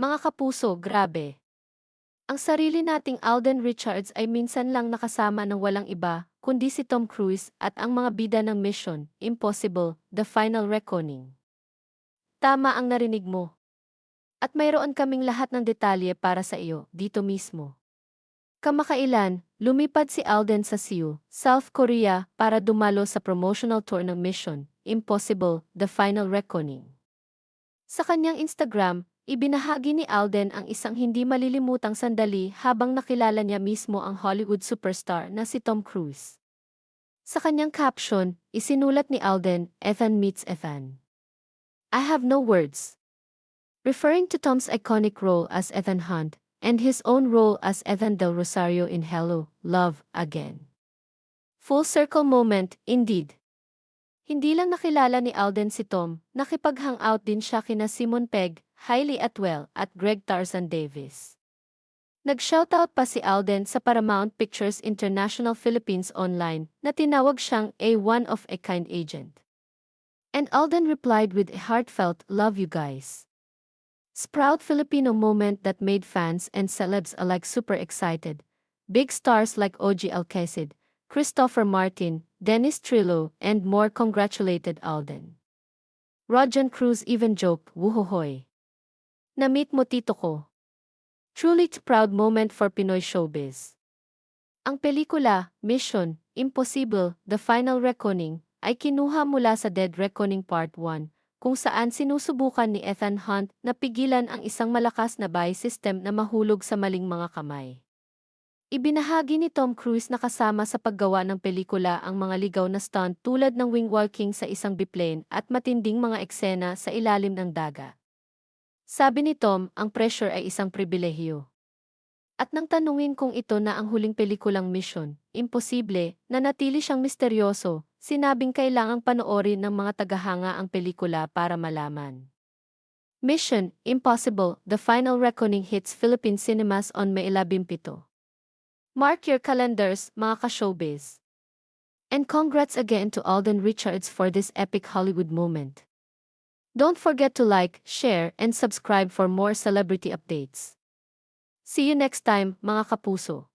Mga kapuso, grabe. Ang sarili nating Alden Richards ay minsan lang nakasama ng walang iba, kundi si Tom Cruise at ang mga bida ng Mission Impossible, The Final Reckoning. Tama ang narinig mo. At mayroon kaming lahat ng detalye para sa iyo, dito mismo. Kamakailan, lumipad si Alden sa Seoul, South Korea para dumalo sa promotional tour ng Mission Impossible, The Final Reckoning. Sa kanyang Instagram, ibinahagi ni Alden ang isang hindi malilimutang sandali habang nakilala niya mismo ang Hollywood superstar na si Tom Cruise. Sa kanyang caption, isinulat ni Alden, Ethan meets Ethan. I have no words. Referring to Tom's iconic role as Ethan Hunt and his own role as Ethan Del Rosario in Hello, Love, Again. Full circle moment, indeed. Hindi lang nakilala ni Alden si Tom, nakipag-hangout din siya kina Simon Pegg, Hailey Atwell at Greg Tarzan Davis. Nag-shoutout pa si Alden sa Paramount Pictures International Philippines Online na tinawag siyang a one-of-a-kind agent. And Alden replied with a heartfelt, love you guys. Sprout Filipino moment that made fans and celebs alike super excited. Big stars like OG Alcacid, Christopher Martin, Dennis Trillo, and more congratulated Alden. Rojan Cruz even joked, Wuhohoy. Na-meet mo tito ko. Truly proud moment for Pinoy showbiz. Ang pelikula, Mission, Impossible, The Final Reckoning, ay kinuha mula sa Dead Reckoning Part 1, kung saan sinusubukan ni Ethan Hunt na pigilan ang isang malakas na buy system na mahulog sa maling mga kamay. Ibinahagi ni Tom Cruise na kasama sa paggawa ng pelikula ang mga ligaw na stunt tulad ng wing walking sa isang biplane at matinding mga eksena sa ilalim ng daga. Sabi ni Tom, ang pressure ay isang pribilehiyo. At nang tanungin kung ito na ang huling pelikulang mission, imposible, na natili siyang misteryoso, sinabing kailangang panoorin ng mga tagahanga ang pelikula para malaman. Mission Impossible The Final Reckoning hits Philippine cinemas on May 17. Mark your calendars, mga ka-showbiz. And congrats again to Alden Richards for this epic Hollywood moment. Don't forget to like, share, and subscribe for more celebrity updates. See you next time, mga kapuso.